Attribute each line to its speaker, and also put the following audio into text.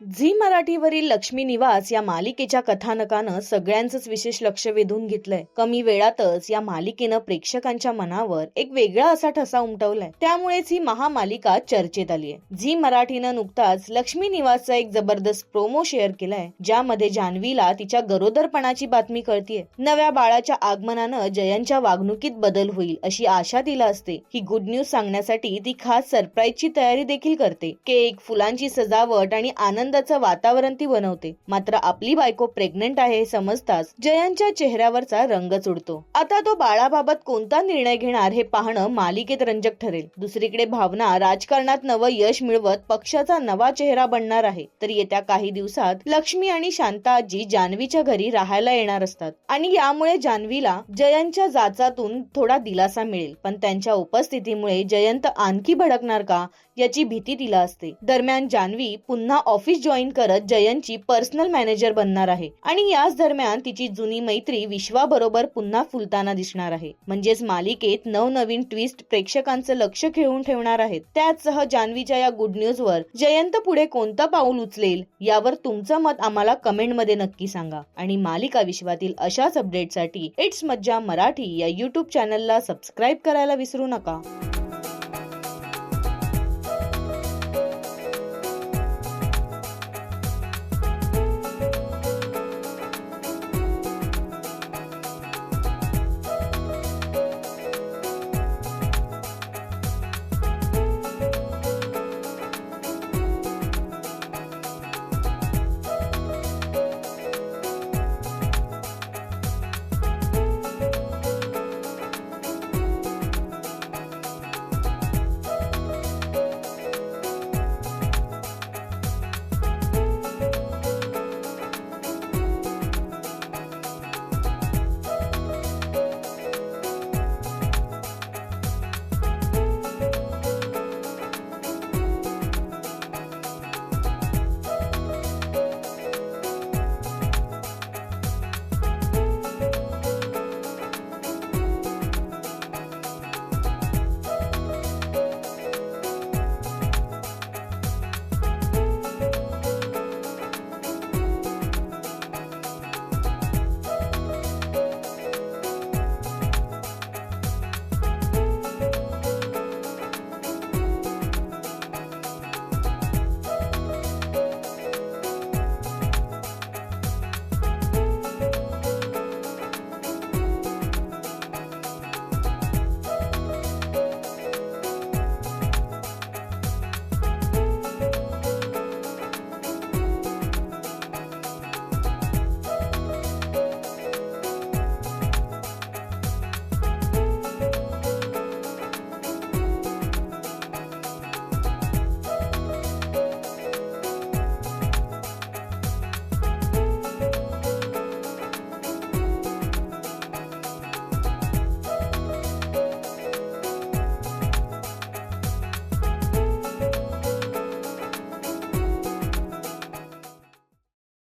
Speaker 1: Zee मराठीवरील Lakshmi निवास या मालिकेच्या कथानकानं सगळ्यांचंच विशेष लक्ष वेधून घेतलंय. कमी वेळातच या मालिकेनं प्रेक्षकांच्या मनावर एक वेगळा असा ठसा उमटवलाय. त्यामुळेच ही महामालिका चर्चेत आली आहे झी मराठीनं नुकताच लक्ष्मी निवासचा एक जबरदस्त प्रोमो शेअर केलाय ज्यामध्ये जान्हवीला तिच्या गरोदरपणाची बातमी कळतीये. नव्या बाळाच्या आगमनानं जयंच्या वागणुकीत बदल होईल अशी आशा तिला असते. ही गुड न्यूज सांगण्यासाठी ती खास सरप्राईजची तयारी देखील करते. केक फुलांची सजावट आणि आनंद आनंदाचं वातावरण ती बनवते. मात्र आपली बायको प्रेग्नेंट आहे हे समजताच जयंतच्या चेहऱ्यावरचा रंगच उडतो आता तो बाळाबाबत कोणता निर्णय घेणार हे पाहणं मालिकेत रंजक ठरेल. दुसरीकडे भावना राजकारणात नवं यश मिळवत पक्षाचा नवा चेहरा बनणार आहे. तर येत्या काही दिवसात लक्ष्मी आणि शांता आजी जान्हवीच्या घरी राहायला येणार असतात. आणि यामुळे जान्हवीला जयंतच्या जाचातून थोडा दिलासा मिळेल. पण त्यांच्या उपस्थितीमुळे जयंत आणखी भडकणार का? याची भीती तिला असते. दरम्यान जान्हवी पुन्हा ऑफिस जॉईन करत जयंतची पर्सनल मॅनेजर बनणार आहे. आणि याच दरम्यान तिची जुनी मैत्री विश्वाबरोबर पुन्हा फुलताना दिसणार आहे. म्हणजेच मालिकेत नवनवीन ट्विस्ट प्रेक्षकांचं लक्ष खेळून ठेवणार आहेत. त्याचसह जान्हवीच्या या गुड न्यूज वर जयंत पुढे कोणतं पाऊल उचलेल यावर तुमचं मत आम्हाला कमेंटमध्ये नक्की सांगा. आणि मालिका विश्वातील अशाच अपडेटसाठी इट्स मज्जा मराठी या युट्यूब चॅनलला सबस्क्राईब करायला विसरू नका.